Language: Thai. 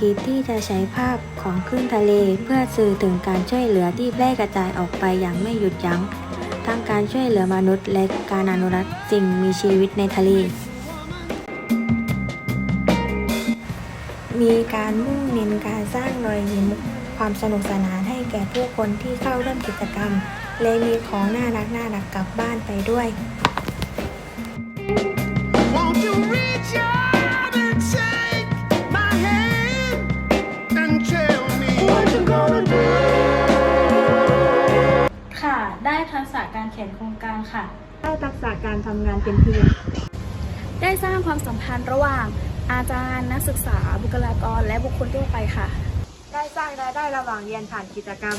คิดที่จะใช้ภาพของคลื่นทะเล เพื่อสื่อถึงการช่วยเหลือที่แพร่กระจายออกไปอย่างไม่หยุดยัง้ง ทั้งการช่วยเหลือมนุษย์และการอนุรักษ์สิ่งมีชีวิตในทะเล มีการมุ่งเน้นการสร้างรอยยิ้มความสนุกสนานให้แก่ผู้คนที่เข้าร่วมกิจกรรม และมีของน่ารักน่ารักกลับบ้านไปด้วย ได้ทักษะการเขียนโครงการค่ะ ได้ทักษะการทำงานเป็นทีม ได้สร้างความสัมพันธ์ระหว่างอาจารย์นักศึกษาบุคลากรและบุคคลทั่วไปค่ะ ได้สร้างรายได้ระหว่างเรียนผ่านกิจกรรม